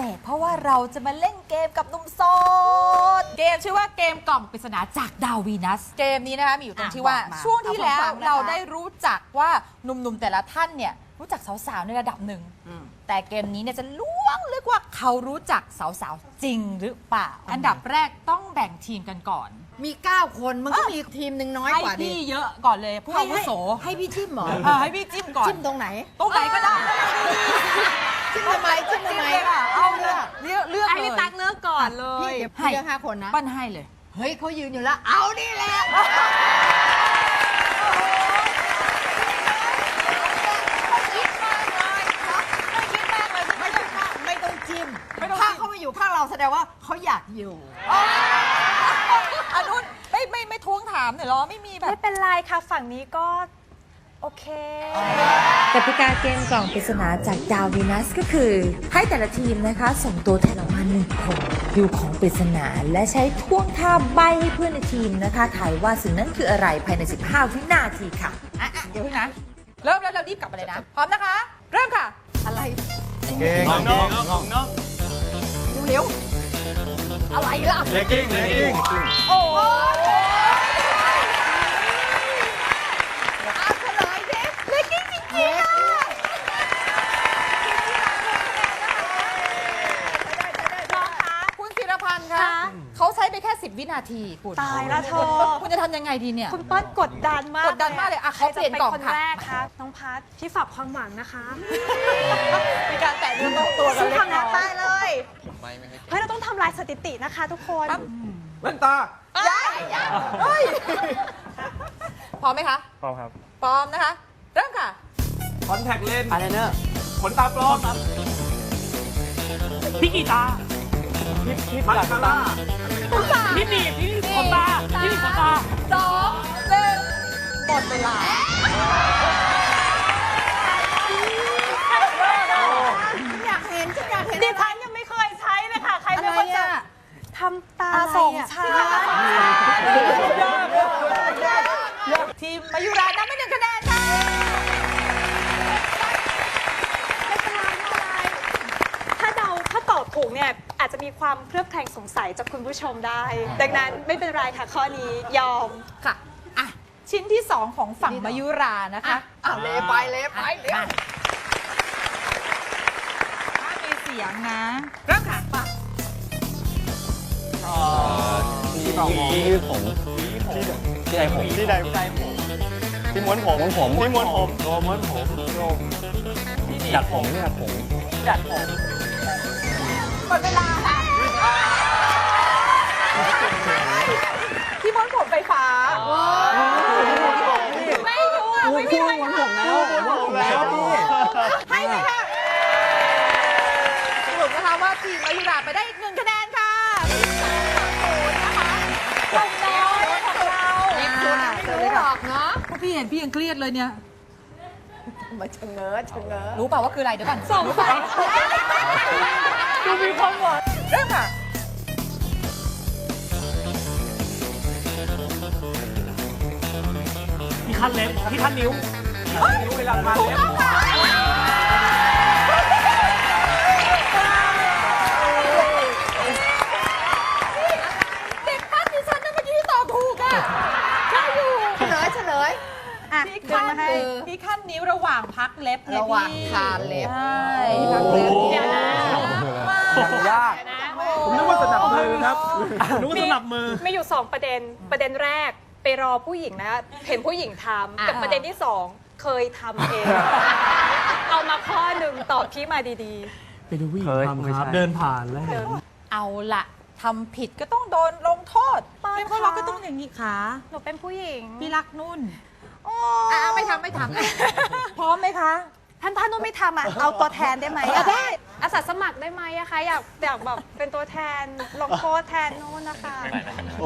เศษเพราะว่าเราจะมาเล่นเกมกับหนุ่มโสด เกมชื่อว่าเกมกล่องปริศนาจากดาววีนัส เกมนี้นะคะมีอยู่ตรงที่ว่าอะบอกมาช่วงที่แล้วเอาฟังๆนะคะ เราได้รู้จักว่าหนุ่มๆแต่ละท่านเนี่ยรู้จักสาวๆในระดับหนึ่งแต่เกมนี้เนี่ยจะล้วงลึกว่าเขารู้จักสาวๆจริงหรือเปล่า อันดับแรกต้องแบ่งทีมกันก่อน มี 9 คนมันก็มีทีมหนึ่งน้อยให้กว่าดิพี่เยอะก่อนเลยผู้อาวุโสให้ให้พี่จิ้มเหรอเออให้พี่จิ้มก่อน จิ้มตรงไหน ตรงไหนก็ได้ จิ้มทำไมจิ้มทำไมเลยค่ะเอาเลยเลือกเลือกให้เลพี่ยตักเลือกก่อนเลพี่ยเดี๋ยวพี่เลือกห้าคนนะปั้นให้เลย เฮ้ยเขายืนอยู่แล้ว เอานี่แหละไม่ต้องไม่ต้องจิ้มไม่ต้องจิ้มถ้าเขามาอยู่ข้างเราแสดงว่าเขาอยากอยู่อันนู้นไม่ไม่ไม่ทวงถามหน่อยเหรอไม่มีแบบ ไม่เป็นไรค่ะฝั่งนี้ก็ โอเค กติกาเกมกล่องปริศนาจากดาววีนัสก็คือ ให้แต่ละทีมนะคะ ส่งตัวแทนออกมาหนึ่งคนดูของปริศนาและใช้ท่วงท่าใบให้เพื่อนในทีมนะคะถ่ายว่าสิ่งนั้นคืออะไรภายใน 15 วินาทีค่ะ อะอะเดี๋ยวพึ่งนะ เริ่มแล้วเรารีบกลับมาเลยนะ พร้อมนะคะ เริ่มค่ะ อะไรเก่งน้องน้องน้องน้องเร็วๆอะไรล่ะ เลกกิ้งเลกกิ้ง โอ้โห เอาเฉลยดิเล็กจริงๆอะ คุณศิรพันธ์คะ คะ เขา ใช้ไปแค่ 10 วินาทีคุณตายแล้วเธอ คุณจะทำยังไงดีเนี่ย คุณเปิ้ลกดดันมากกดดันมากเลยอะใครจะเขาเปลี่ยนเป็นกล่องคนค่ะแรกคะน้องพัทพี่ฝากความหวังนะคะ มีการแตะเนื้อต้องตัวกันสู้เล็กทำน้นะอยตายเลยเฮ้ย เราต้องทำลายสถิตินะคะทุกคน แว่นตาเฮ้ยพร้อมไหมคะพร้อมครับ พร้อมนะคะ เริ่มค่ะ คอนแทคเลนส์อะไรเนอะขนตาปลอม พี่กีตา มัสคาร่าพี่หนีบพี่ขนตาพี่หนีบขนตาสองหนึ่งหมดเวลาอยากเห็นฉันอยากเห็นดิฉันยังไม่เคยใช้เลยค่ะ ใครอะเป็นไรคนจะอะทำตาอะไรสองอะชั้น ความเคลือบแคลงสงสัยจากคุณผู้ชมได้ ดังนั้นไม่เป็นไรค่ะข้อนี้ยอม ค่ะอะชิ้นที่สองของฝั่งมายุรานะคะเอาเลไปเลไปเร็วถ้ามีเสียงนะเริ่มค่ะป่ะที่ผมที่ผมที่ใดผมที่ใดผมที่ม้วนผมผมที่ม้วนผมโดม้วนผมโดดัดผมเนี่ยผมดัดผมหมดเวลาค่ะที่ม้ว ไฟฟ้า ไม่รู้อะไม่มีใครม้วนผมแล้วม้วนผมแล้วพี่ให้ไหมค่ะสรุปนะคะว่าทีมมายุราไปได้อีกหนึ่งคะแนนค่ะทีมสามสามศูนย์นะคะตรงน้อยของเราไม่รู้หรอกเนาะพี่เห็นพี่ยังเครียดเลยเนี่ยมาชะเง้อชะเง้อรู้เปล่าว่าคืออะไรเดี๋ยวก่อนสองไฟดูมีความหวังเริ่มค่ะ ที่ขั้นเล็บที่ขั้นนิ้วนิ้วเวลาทานเล็บเด็กปั้นดิฉันนะเมื่อกี้ที่ตอบถูกอะใช่อยู่เฉลยเฉลยอะที่เดินขั้นมาให้ที่ขั้นนิ้วระหว่างพักเล็บไระหว่างพี่ทานเล็บใช่พักเล็บเดี๋ยวนะยากผมนึกว่าสนับมือครับนึกว่าสนับมือ มีอยู่ 2 ประเด็นประเด็นแรก ไปรอผู้หญิงนะเห็นผู้หญิงทำกับประเด็นที่2เคยทำเอง เอามาข้อหนึ่งตอบที่มาดีไปดูวิ่งเคยทำไม่ครับใช่เดินผ่านแล้วๆเดินเอาละทำผิดก็ต้องโดนลงโทษปอยเป็นคนคะเราก็ต้องอย่างนี้ค่ะหนูเป็นผู้หญิงพี่รักนุ่นอ่าไม่ทำไม่ทำ พร้อมไหมคะ ท่านท่านนุ่นไม่ทำอะเอาตัวแทนได้ไหมอะได้ อาสาสมัครได้ไหมอะคะอยากอยากแบบเป็นตัวแทนลงโทษแทนนุ่นนะคะพ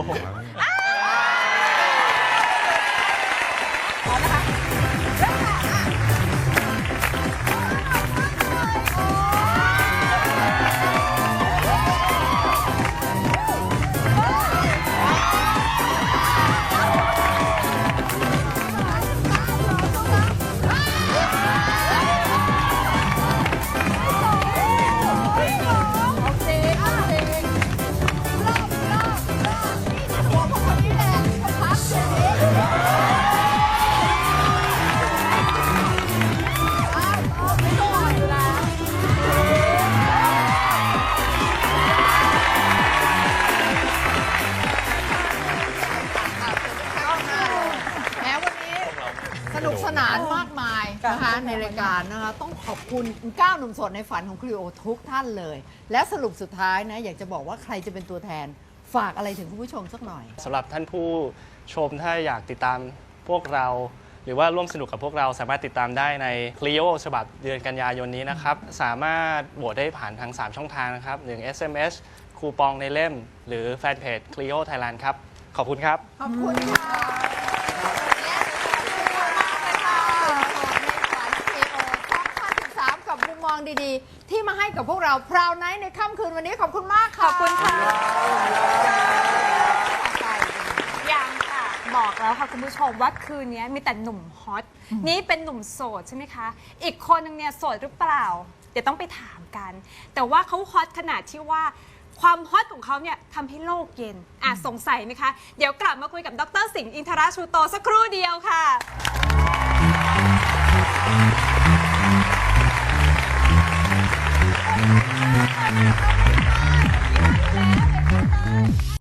ในรายการนะคะต้องขอบคุณก้าวหนุ่มโสดในฝันของครีโอทุกท่านเลย และสรุปสุดท้ายนะอยากจะบอกว่าใครจะเป็นตัวแทนฝากอะไรถึงคุณผู้ชมสักหน่อย สำหรับท่านผู้ชมถ้าอยากติดตามพวกเรา หรือว่าร่วมสนุกกับพวกเราสามารถติดตามได้ใน Clio ฉบับเดือนกันยายนนี้นะครับ สามารถโหวตได้ผ่านทาง 3 ช่องทางนะครับ 1 SMS คูปองในเล่ม หรือแฟนเพจ Clio Thailand ครับ ขอบคุณครับ ขอบคุณค่ะ2013 กับมุมม องดีๆ ที่มาให้กับพวกเราพราวไนท์ในค่ำคืนวันนี้ขอบคุณมากค่ะ ขอบคุณค่ะ ยังค่ะ บอกแล้วค่ะคุณผู้ชมว่าคืนนี้มีแต่หนุ่มฮอต นี่เป็นหนุ่มโสดใช่ไหมคะ อีกคนนึงเนี่ยโสดหรือเปล่า เดี๋ยวต้องไปถามกัน แต่ว่าเขาฮอตขนาดที่ว่าความฮอตของเขาเนี่ยทำให้โลกเย็น อะสงสัยไหมคะ เดี๋ยวกลับมาคุยกับดรสิงห์อินทราชูโตสักครู่เดียวค่ะ Yeah.